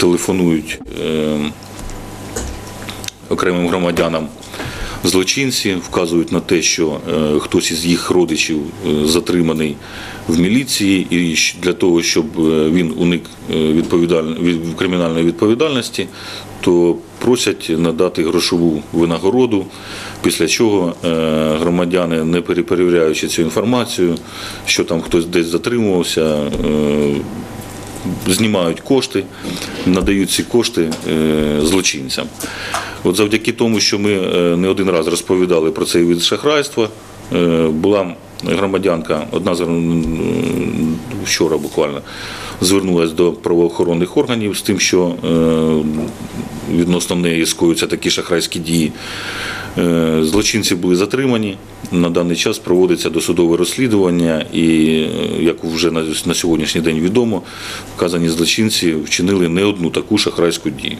телефонують е, окремим громадянам злочинці, вказують на те, що е, хтось із їх родичів е, затриманий в міліції, і для того, щоб він уник від кримінальної відповідальності, то просять надати грошову винагороду, після чого громадяни, не переперевіряючи цю інформацію, що там хтось десь затримувався, знімають кошти, надають ці кошти е, злочинцям. От завдяки тому, що ми е, не один раз розповідали про цей вид шахрайства, е, була громадянка, одна з вчора буквально звернулася до правоохоронних органів з тим, що відносно неї скоюються такі шахрайські дії. Е, Злочинці були затримані. На даний час проводиться досудове розслідування, і е, як вже на, на сьогоднішній день відомо, вказані злочинці вчинили не одну таку шахрайську дію.